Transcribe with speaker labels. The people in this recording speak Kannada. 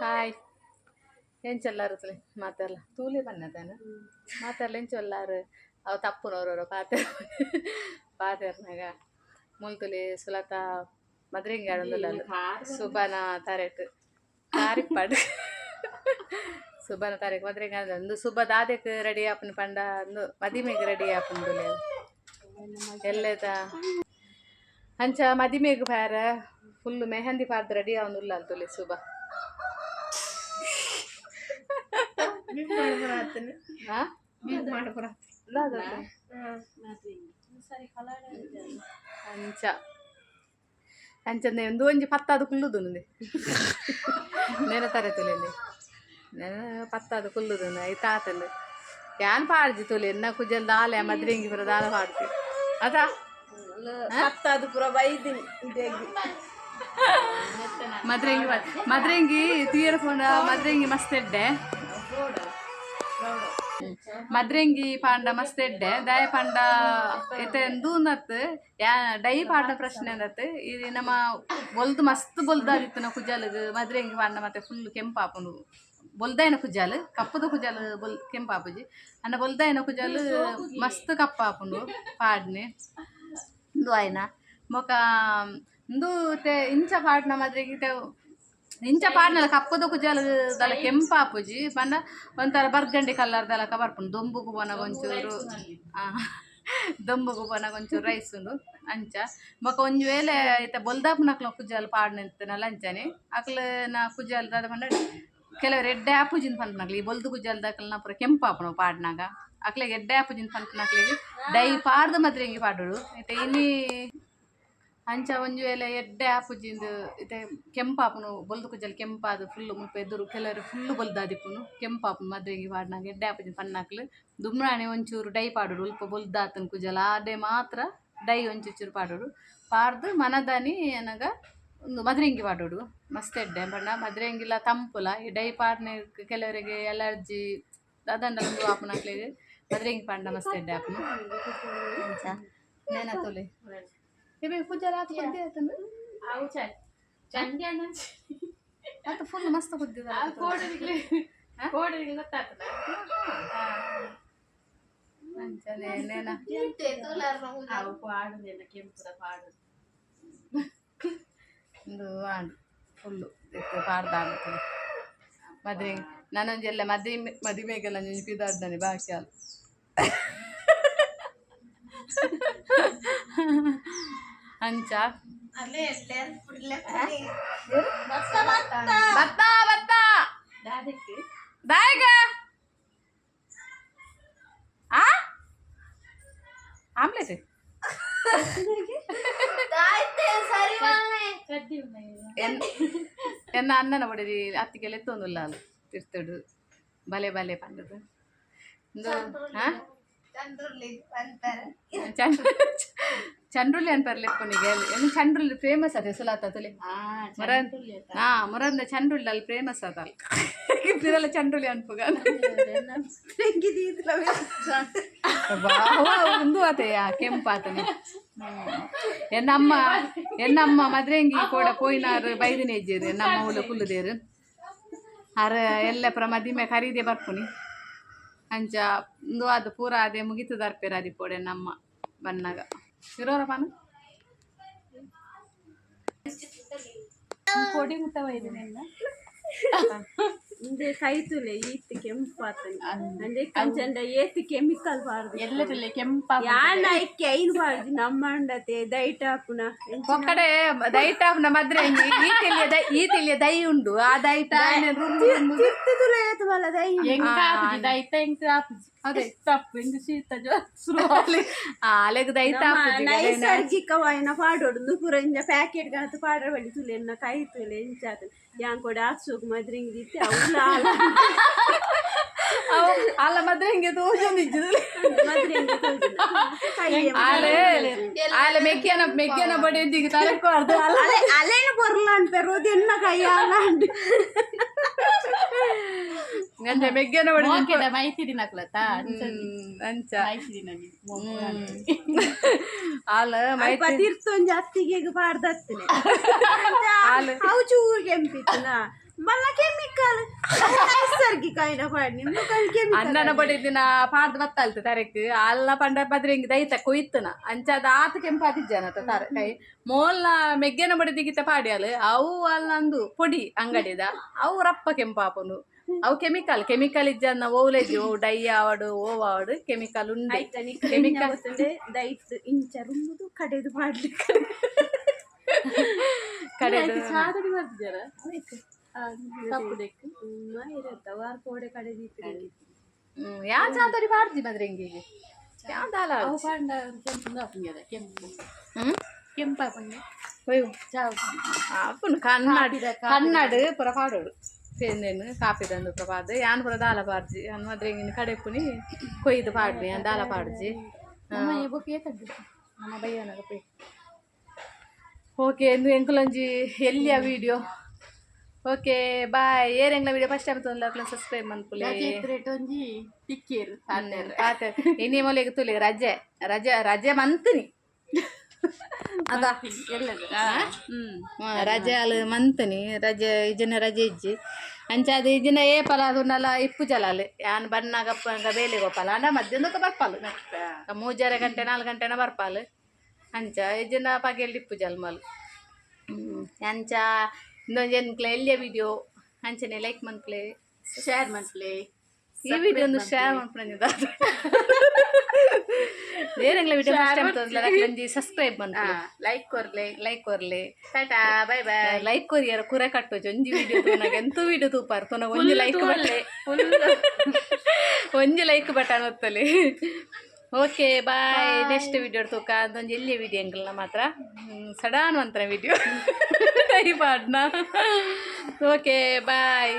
Speaker 1: ಹಾಯ್. ಎಂಚೆಲ್ಲಾರು ಮಾತೆಲ್ಲ ತೂಲೆ? ಬನ್ನದಾನ ಚಲ್ಲಾರ? ಅವ ತಪ್ಪು ತಪ್ಪುನವ್ರವ್ರ ಪಾತೆ ಪಾತ್ರನಾಗ ಮುಲ್ತುಲಿ ಸುಲತ ಮದ್ರಿಂಗ್ ಆಡೋದಿಲ್ಲ ಸುಬನ ತಾರೆಟ್ ತಾರಿಕ್ ಪಡ್ ಸುಬನ ತಾರೀಕು ಮದ್ರಿಂಗ್ ಆಡ ಒಂದು ಸುಬ ದಾದೆಕ್ ರೆಡಿ ಆಪನ್ ಪಂಡ. ಒಂದು ಮದಿಮೆಗೆ ರೆಡಿ ಆಪುಂದುಲೆ ಎಲ್ಲೆದ? ಅಂಚ ಮದಿಮೆಗ್ ಪಾರ ಫುಲ್ ಮೆಹಂದಿ ಪಾಡ್ದು ರೆಡಿ ಆವನುಲ್ಲ ಅಂತುಲಿ ಸುಬ ಅಂಚ ಅಂಚಂದೆ ಒಂದು ಒಂಜಿ ಪತ್ತಾದು ಕುಲ್ಲುದು ನಂದೆ ನೆನ ತರೆ ತುಲೆಂದೆ ನೆನ ಪತ್ತಾದು ಕುಲ್ಲುದು ಐ ತಾತಂದು ಯಾನ್ ಪಾಡ್ಜಿ ತುಲೆ ಎನ್ನ ಕುಜಲ್ ದಾಲೆ ಮದ್ರಿಂಗಿ ಪುರ ದಾಲ ಪಾಡ್ತಿ ಅದಾ
Speaker 2: ಹತ್ತದು ಪುರ ಬೈದಿನಿ ಇದೆಗಿ
Speaker 1: ಮದ್ರಂಗಿ ಮದ್ರಂಗಿ ತೀರ ಫೋನ್ ಮದ್ರಂಗಿ ಮಸ್ತ್ ಎಡ್ಡೆ ಮದ್ರಂಗಿ ಪಾಂಡ ಮಸ್ತ್ ಎಡ್ಡೆ. ದಯ ಪಾಂಡ ಎತ್ತೆ ದೂನತ್ ಯಾ, ಡೈ ಪಾಂಡ ಪ್ರಶ್ನೆ ಅಂದತ್ ಇದು ನಮ್ಮ ಬೊಲ್ದು ಮಸ್ತ್ ಬೊಲ್ದಾದಿತ್ತು ನಾವು ಕುಜಾಲಗ್. ಮದ್ರೆಂಗಿ ಪಾಂಡ ಮತ್ತೆ ಫುಲ್ ಕೆಂಪಾಪುನು ಬೊಲ್ದಾಯ್ನ ಕುಜಾಲು, ಕಪ್ಪದ ಕುಜಾಲು ಬೊಲ್, ಕೆಂಪಾಪುಜಿ. ಅನ್ನ ಬೊಲ್ದಾಯಿನ ಕುಜಾಲು ಮಸ್ತ್ ಕಪ್ಪಾಪುಂಡು ಪಾಡ್ನೆ. ಇಂದು ಆಯ್ನ? ಮೊಕ, ಇಂದು ಇಂಚ ಪಾಡ್ನ ಮದ್ರೆಗಿ ಇತ್ತೆ ಇಂಚ ಪಾಡ್ನಲ ಕಪ್ಪದ ಕುಜಾಲು ದಲ ಕೆಂಪಾಪುಜಿ ಪಂಡ ಒಂಥರ ಬರ್ಗಂಡಿ ಕಲ್ಲರ್ ದಲಕ ಬರ್ಪುಂಡು ದೊಂಬುಗು ಪೋನ ಒಂಚೂರು ಆ, ದೊಂಬುಗು ಪೋನ ಒಂಚೂರು ರೈಸ್ ಉಂಡು ಅಂಚ ಮೊಕ ಒಂಜಿ ವೇಳೆ ಇತ್ತೆ ಬೊಲ್ದಾಪುನಕ್ಲ ಕುಜಾಲು ಪಾಡ್ನ ಇತ್ತನಲ್ಲ ಅಂಚನೆ ಅಕ್ಲು ನಾ ಕುಜಾಲು ದಾದ ಪಂಡ ಕೆಲವರು ಎಡ್ಡೆ ಆಪುಜಿನ ಪಂಪನಕ್ಲಿ ಈ ಬೊಲ್ದು ಕುಜಾಲು ದಾಕಲ್ನ ಪೂರ ಕೆಂಪಾಪುನ ಪಾಡ್ನಾಗ ಅಕ್ಲೆಗ್ ಎಡ್ಡೆ ಆಪುಜಿನ ಪಂಪನಕ್ಲೆಗ್ ಡೈ ಪಾಡ್ದು ಮದ್ರೆಂಗಿ ಪಾಡೋಡು ಇತ್ತೆ ಇನ್ನಿ ಅಂಚ ಒಂಜಿ ವೇಳೆ ಎಡ್ಡೆ ಆಪುಜಿಂದು ಇತ್ತೆ ಕೆಂಪಾಪುನು ಬೊಲ್ದು ಕುಜಲ್ ಕೆಂಪಾದು ಫುಲ್ಲು ಮುಲ್ಪ ಎದುರು ಕೆಲವರು ಫುಲ್ಲು ಬೊಲ್ದಾದಿಪ್ಪುನು ಕೆಂಪಾಪುನು ಮದುವೆಗೆ ಪಾಡ್ನಾಗ ಎಡ್ಡೆ ಆಪುಜಿನ ಪನ್ನಾಕ್ಲು. ದುಮ್ರಾಣಿ ಒಂಚೂರು ಡೈ ಪಾಡೋಡು, ಉಲ್ಪ ಬೊಲ್ದಾತನ ಕುಜಲ ಆಡೆ ಮಾತ್ರ ಡೈ ಒಂಚೂರು ಪಾಡೋಡು. ಪಾಡ್ದು ಮನದಾನಿ ನನಗ ಒಂದು ಮದ್ರೆಂಗಿ ಪಾಡೋಡು, ಮಸ್ತ್ ಎಡ್ಡೆ. ಪಂಡ ಮದ್ರೆಂಗಿಲ್ಲ ತಂಪುಲ. ಈ ಡೈ ಪಾಡ್ನೆ ಕೆಲವರಿಗೆ ಎಲರ್ಜಿ ಅದನ್ನ ಆಪುನಕ್ಲೆಗ್ ಮದ್ರೆಂಗಿ ಪಾಂಡ ಮಸ್ತ್ ಎಡ್ಡೆ ಆಪುನು ನೇನ ಇವೆ ಕುಜ್ಜಲ ಆತು ಕುದ್ದಿ ಆತಂದು
Speaker 2: ಅವು ಚಂದ ಚಂದ
Speaker 1: ಆತು ಫುಲ್ ಮಸ್ತ್ ಕುದ್ದಿದ
Speaker 2: ಕೋಡರಿಗೆ ಕೋಡರಿಗೆ ಗೊತ್ತಾಗ್ತದ
Speaker 1: ಅಂಚನೆ ನೇನ
Speaker 2: ಅವು ಪಾಡುದಿಲ್ಲ ಕೆಂಪುದ ಪಾಡು
Speaker 1: ಒಂದು ಆಂಡು ಫುಲ್ಲು ಇತ್ತು ಪಾಡ್ದ ಆಡ್ತದೆ ಮದ್ವೆ ನಾನೊಂಜೆಲ್ಲ ಮದ್ವೆ ಮದುವೆಗೆಲ್ಲ ಒಂಜಿ ಪಿದಾಡ್ದಾನೆ ಬಾಕಿ ಅಲ್ಲ ಹಂಚಾ ಬತ್ತ ಬತ್ತ ದಾಯಿಗ ಆ ಆಮ್ಲೆಟ್ ಎನ್ನ ಅನ್ನನ ಹೊಡೆದಿ ಅತ್ತಿಗೆಲ್ಲ ಎತ್ತೊಂದುಲ್ಲ ಅಲ್ಲ ತಿರ್ತಡು ಬಲೆ ಬಲೆ ಪಂಡದು ಹಾಂ ಚಂದ್ರ ಚಂಡ್ರುಲಿ ಅನ್ಪರ್ಲಿ ಎಪ್ಪನಿಗೆ ಏನು ಚಂಡ್ರುಲಿ ಫೇಮಸ್ ಅದೇ ಸುಲಾತ ತುಲಿ ಮರನ್ ಹಾ ಮರಂದ ಚಂಡ್ರುಲಿ ಅಲ್ಲಿ ಫೇಮಸ್ ಅದಲ್ಲ ಇದೆಲ್ಲ ಚಂಡ್ರುಲಿ ಅನ್ಪುಗ ಒಂದು ಆತೆಯ ಕೆಂಪಾತನೆ ಎನ್ನಮ್ಮ ಎನ್ನಮ್ಮ ಮದ್ರೆಂಗಿ ಕೂಡ ಪೋಯಿನಾರು ಬೈದಿನ ಹೆಜ್ಜೆರು ಎನ್ನಮ್ಮ ಉಲ್ಲ ಕುಲ್ಲುದೇರು ಅರ ಎಲ್ಲ ಪುರ ಮದಿಮೆ ಖರೀದಿ ಬರ್ಪುನಿ ಅಂಚ ಒಂದು ಅದು ಪೂರ ಅದೇ ಮುಗಿತು ದರ್ಪೇರ ಅದಿ ಪೋಡೆ ನಮ್ಮ ಬನ್ನಾಗ ಇರೋರಪ್ಪನ ಕೊಡಿ
Speaker 2: ಮುಟ್ಟವ ಇದೆ ನಿನ್ನ ಅಂದ್ರೆ ಕೈತುಲೆ ಈತ್ ಕೆಂಪಾತನ ಅಂದ್ರೆ ಕಂಚಂಡ ಏತ್ ಕೆಮಿಕಲ್ ಬಾರ್ದು
Speaker 1: ಎಲ್ಲದಿಲ್ಲ ಕೆಂಪ
Speaker 2: ಯಾಣ ಐಕ್ಕೆ ಐನ್ ಬಾರ್ದು ನಮ್ಮಂಡತೆ ದೈಟ್ ಹಾಕುನ
Speaker 1: ಒಕ್ಕಡೆ ದೈಟ್ ಹಾಕುನ ಮದ್ರೆ ಈ ತಿಳಿಯ ದೈ ಈ ತಿಳಿಯ ದೈ ಉಂಡು ಆ ದೈಟ್
Speaker 2: ತಿರ್ತುಲೆ ಏತವಲ್ಲ ದೈ ಎಂಕ ದೈತ
Speaker 1: ಎಂಕ ಆಪುಜಿ
Speaker 2: ನೈಸರ್ಗಿಕವಾಯಿನ ಪಾಡೋಡು ನುಪುರ ಇಂಜ ಪ್ಯಾಕೆಟ್ ಗಾತು ಪಾಡ್ರ ಬಳಿ ತುಲೆ ಎನ್ನ ಕೈ ತುಲೆ ಇಂಚಾತ ಯಾನ್ ಕೊಡ ಹಾಕ್ಸೋಕ್ ಮದ್ರಿಂಗ್ ದಿತ್ತೆ ಅವ್ಲ
Speaker 1: ಅಲ್ಲ ಮದ್ರೆಂಗಿ ತೋಜೊಂದಿದ್ದು
Speaker 2: ಮದ್ರಿಂಗ್
Speaker 1: ಆಲೆ ಆಲೆ ಮೆಕ್ಕಿಯನ ಮೆಕ್ಕಿಯನ ಬಡಿ ಇದ್ದಿಗೆ ತರಕೋರ್ದು
Speaker 2: ಅಲೆ ಅಲೆನ ಬರಲ್ಲ ಅನ್ಪೇರು ಎನ್ನ ಕೈ ಅಲ್ಲ ಅಂದ್ರೆ
Speaker 1: ಬೆಗ್ಗೆನ ಹೊಡೆದ ಮಾಹಿತಿ
Speaker 2: ದಿನ ಹಾಕ್ಲತ್ತಾ
Speaker 1: ಅಂಚ. ಹಾಲ. ಮೈ
Speaker 2: ತೀರ್ಥೊಂದು ಜಾಸ್ತಿಗೆ ಪಾಡ್ದತ್ತಿನಿ ಹಾಲು. ಅವು ಚೂರು ಕೆಂಪಿತ್ತಲ್ಲ ಮಲ್ಲ ಕೆಮಿಕಲ್ ನೈಸರ್ಗಿಕ ಏನ ಪಾಡಿ
Speaker 1: ಅನ್ನನ ಬಡಿದಿನ ಪಾಡ್ದ ಬತ್ತಲ್ತ ತರಕ್ ಅಲ್ಲ ಪಂಡ ಬದ್ರೆ ಹಿಂಗೆ ದೈತ ಕೊಯ್ತನ. ಅಂಚಾದ ಆತ ತಾರೆ. ತರ ಕೈ ಮೋಲ್ನ ಮೆಗ್ಗೆನ ಬಡಿದಿಗಿತ ಪಾಡಿಯಲ್ಲ ಅವು ಅಲ್ಲ ಅಂದು ಪೊಡಿ ಅಂಗಡಿದ. ಅವು ರಪ್ಪ ಕೆಂಪಾಪನು ಅವು ಕೆಮಿಕಲ್ ಕೆಮಿಕಲ್ ಇಜ್ಜನ್ನ ಓಲೇಜ್ ಓ ಡೈ ಆವಡು ಓವ್ ಆವಡು ಕೆಮಿಕಲ್ ಉಂಡೆ
Speaker 2: ಆಯ್ತಾನೆ ಕೆಮಿಕಲ್ ದೈತ್ ಇಂಚ ರುಮ್ಮುದು ಕಡೆದು ಮಾಡ್ಲಿಕ್ಕೆ
Speaker 1: ಕಡೆದು
Speaker 2: ಸಾಧನೆ ಮಾಡ್ತಿದ್ದಾರ ಇರತ್ತ ವಾರ ಕೋಡೆ ಕಡೆದಿತ್ತು
Speaker 1: ಹ್ಮ್ ಯಾ ಚಾತರಿ ಪಾಡ್ದಿ ಬದ್ರಿಂಗಿಗೆ ಯಾ ದಾಲ
Speaker 2: ಅವು ಪಾಂಡ ಕೆಂಪು ಪುಂಗ್ಯದ ಕೆಂಪು
Speaker 1: ಹ್ಮ್
Speaker 2: ಕೆಂಪ ಪುಂಗ್ಯ
Speaker 1: ಒಯ್ಯು
Speaker 2: ಚಾವ್
Speaker 1: ಅಪ್ಪನು ಕನ್ನಡ ಕನ್ನಡ ಪುರ ಪಾಡೋಡು ಸೇಂದೇನು ಕಾಪಿ ತಂದು ಪುರ ಪಾಡ್ದು ಯಾನ್ ಪುರ ದಾಲ ಪಾಡ್ಜಿ ಅನ್ ಮದ್ರೆಂಗಿನ ಕಡೆಪುನಿ ಕೊಯ್ದು ಪಾಡ್ನಿ ಯಾನ್ ದಾಲ ಪಾಡ್ಜಿ
Speaker 2: ನಮ್ಮ ಬೊಕ್ಕೆ ಕಡ್ದು
Speaker 1: ನಮ್ಮ ಬಯ್ಯನಗ ಪೈ ಓಕೆ ಎಂದು ಎಂಕುಲೊಂಜಿ ಎಲ್ಲಿಯ ವಿಡಿಯೋ ಓಕೆ ಬಾಯ್ ಏರೆಂಗ್ಲ ವಿಡಿಯೋ ಫಸ್ಟ್ ಟೈಮ್ ತೊಂದ್ರೆ ಸಬ್ಸ್ಕ್ರೈಬ್ ಮನ್ಪುಲೆ
Speaker 2: ರೇಟ್ ಒಂಜಿ ಟಿಕ್ಕೇರು
Speaker 1: ಪಾತೆ ಇನ್ನಿ ಮೊಲೆಗೆ ತುಲಿ ರಜೆ ರಜೆ ರಜೆ ಮಂತ್ನಿ ಅದ. ರಜೆ ಅಲ್ಲ ಮಂತನಿ ರಜೆ ಇಜನ ರಜೆ ಇಜ್ಜಿ. ಅಂಚಾದ ಇಜಿನ ಏ ಪಲ ಅದನ್ನೆಲ್ಲ ಇಪ್ಪು ಜಲಾಲೆ ಯಾನ್ ಬಣ್ಣಗಪ್ಪ ಬೇಲೆ ಗೋಪಾಲ ಅಂಡ ಮಧ್ಯಾಹ್ನಕ್ಕೆ ಬರ್ಪಾಲು. ಮೂಜಾರೆ ಗಂಟೆ ನಾಲ್ಕು ಗಂಟೆನ ಬರ್ಪಾಲು. ಅಂಚ ಇಜಿನ ಪಗೆಲ್ ಇಪ್ಪು ಜಲ್ಮಲು ಅಂಚ ಇನ್ನೊಂದು ಎನ್ಕ್ಲೆ ಎಲ್ಲಿಯ ವಿಡಿಯೋ ಅಂಚನೆ ಲೈಕ್ ಮನ್ಪ್ಲೆ
Speaker 2: ಶೇರ್ ಮಾಡ್ಲಿ
Speaker 1: ಈ ವಿಡಿಯೋ ಒಂದು ಶೇರ್ ಮಾಡ್ಕೊಂಡಿದ್ದಾರೆ video first time subscribe
Speaker 2: like ಕೊರ್ಲೆ
Speaker 1: like ಕೊರ್ಲೆ
Speaker 2: ಟಾಟಾ ಬೈ ಬೈ
Speaker 1: ಲೈಕ್ ಕೊರಿಯರ ಕುರೆ ಕಟ್ಟು ಒಂಜಿ ವಿಡಿಯೋ ತೂನಗ ಎಂತೂ ವಿಡಿಯೋ ತೂಪಾರ್. ತೂನ ಒಂಜಿ ಲೈಕ್ ಬಟ್ಟೆ ಒಂಜಿ ಲೈಕ್ ಬಟನ್ ಒತ್ತಲಿ ಓಕೆ ಬಾಯ್ ನೆಕ್ಸ್ಟ್ ವಿಡಿಯೋ ತೂಕ. ಅದೊಂದು ಎಲ್ಲಿ ವಿಡಿಯೋ ಅಂಕಲ್ನ ಮಾತ್ರ? ಸಡಾನ್ ಮಂತ್ರ ವಿಡಿಯೋ ಟೈಪ್ ಆಡ್ನ. Okay bye